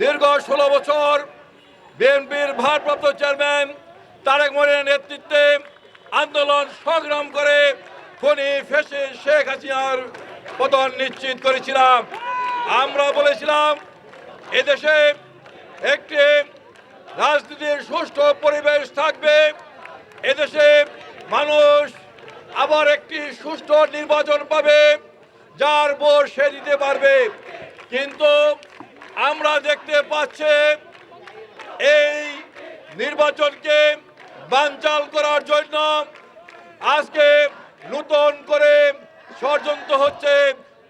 দীর্ঘ ষোলো বছর বিএনপির ভারপ্রাপ্ত চেয়ারম্যান তারেক মনের নেতৃত্বে আন্দোলন সংগ্রাম করে খনি ফেসে শেখ হাসিনার পতন নিশ্চিত করেছিলাম। আমরা বলেছিলাম, এদেশে একটি রাজনীতির সুষ্ঠু পরিবেশ থাকবে। এদেশে মানুষ আবার একটি সুষ্ঠু নির্বাচন পাবে, যার ভোট সে দিতে পারবে। কিন্তু আমরা দেখতে পাচ্ছি এই নির্বাচনকে বানচাল করার জন্য আজকে নূতন করে ষড়যন্ত্র হচ্ছে,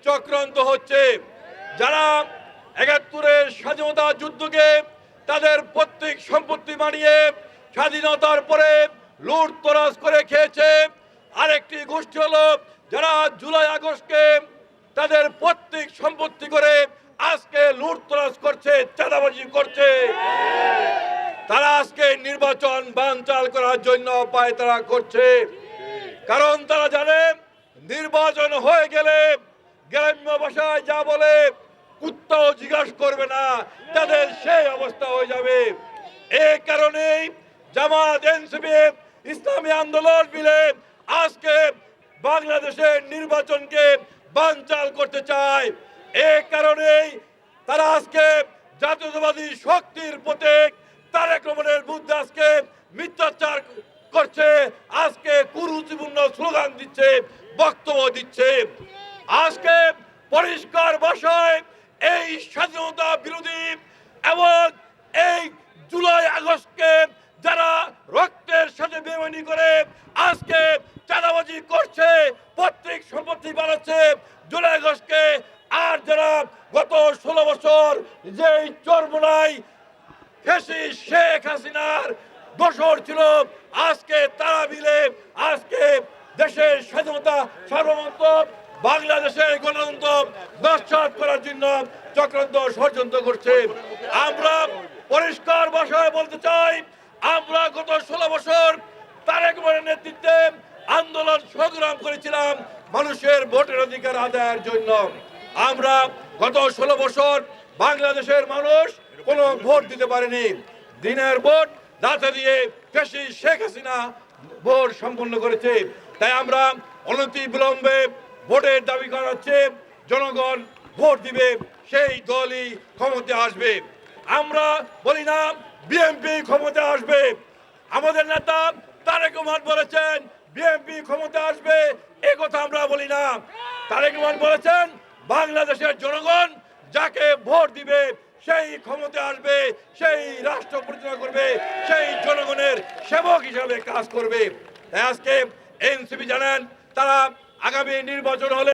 চক্রান্ত হচ্ছে। যারা একাত্তরের স্বাধীনতা যুদ্ধকে তাদের প্রত্যেক সম্পত্তি মানিয়ে স্বাধীনতার পরে লুট তরাজ করে খেয়েছে। আরেকটি গোষ্ঠী হলো, যারা জুলাই আগস্টকে তাদের প্রত্যেক সম্পত্তি করে আজকে লুট তরাজ করছে, চাঁদাবাজি করছে। তারা আজকে নির্বাচন বানচাল করার জন্য পায়তারা করছে। কারণ তারা জানে, নির্বাচন হয়ে গেলে গ্রাম্য ভাষায় যা বলে, কুত্তাও জিজ্ঞাসা করবে না, তাদের সেই অবস্থা হয়ে যাবে। এই কারণেই জামাত, এনসিপি, ইসলামী আন্দোলন মিলে আজকে বাংলাদেশের নির্বাচনকে বানচাল করতে চায়। এই কারণেই তারা আজকে জাতীয়তাবাদী শক্তির প্রতীক তারেক রহমানের বিরুদ্ধে আজকে মিথ্যাচার করছে, আজকে কুরুচিপূর্ণ স্লোগান দিচ্ছে, বক্তব্য দিচ্ছে। আজকে পরিষ্কার ভাষায় এই স্বাধীনতা বিরোধী এবং এই জুলাই আগস্টকে যারা রক্তের সাথে বেমানি করে আজকে চাঁদাবাজি করছে, পৈতৃক সম্পত্তি বানাচ্ছে, জুলাই আগস্টকে আর যারা গত ষোলো বছর যেই চর্মনায় ফেসি শেখ হাসিনার দোসর ছিল, আজকে তারা মিলে আজকে দেশের স্বাধীনতা, সার্বভৌমত্ব, বাংলাদেশের গণতন্ত্র নস্বাত করার জন্য চক্রান্ত ষড়যন্ত্র করছে। আমরা পরিষ্কার ভাষায় বলতে চাই, আমরা গত ষোলো বছর তারেক নেতৃত্বে আন্দোলন সংগ্রাম করেছিলাম মানুষের ভোটের অধিকার আদায়ের জন্য। আমরা গত ষোলো বছর বাংলাদেশের মানুষ কোনো ভোট দিতে পারেনি। দিনের ভোট রাতে দিয়ে পেশি শেখ হাসিনা ভোট সম্পন্ন করেছে। তাই আমরা অনতি বিলম্বে ভোটের দাবি করা হচ্ছে জনগণ ভোট দিবে, সেই দলই ক্ষমতা আসবে। আমরা বলি না, বিএনপি ক্ষমতা আসবে। আমাদের নেতা তারেক রহমান বলেছেন, বিএনপি ক্ষমতা আসবে, এ কথা আমরা বলি না। তারেক রহমান বলেছেন বাংলাদেশের জনগণ যাকে ভোট দিবে, সেই ক্ষমতা আসবে, সেই রাষ্ট্র পরিচালনা করবে, সেই জনগণের সেবক হিসাবে কাজ করবে। আজকে এনসিপি জানান, তারা আগামী নির্বাচন হলে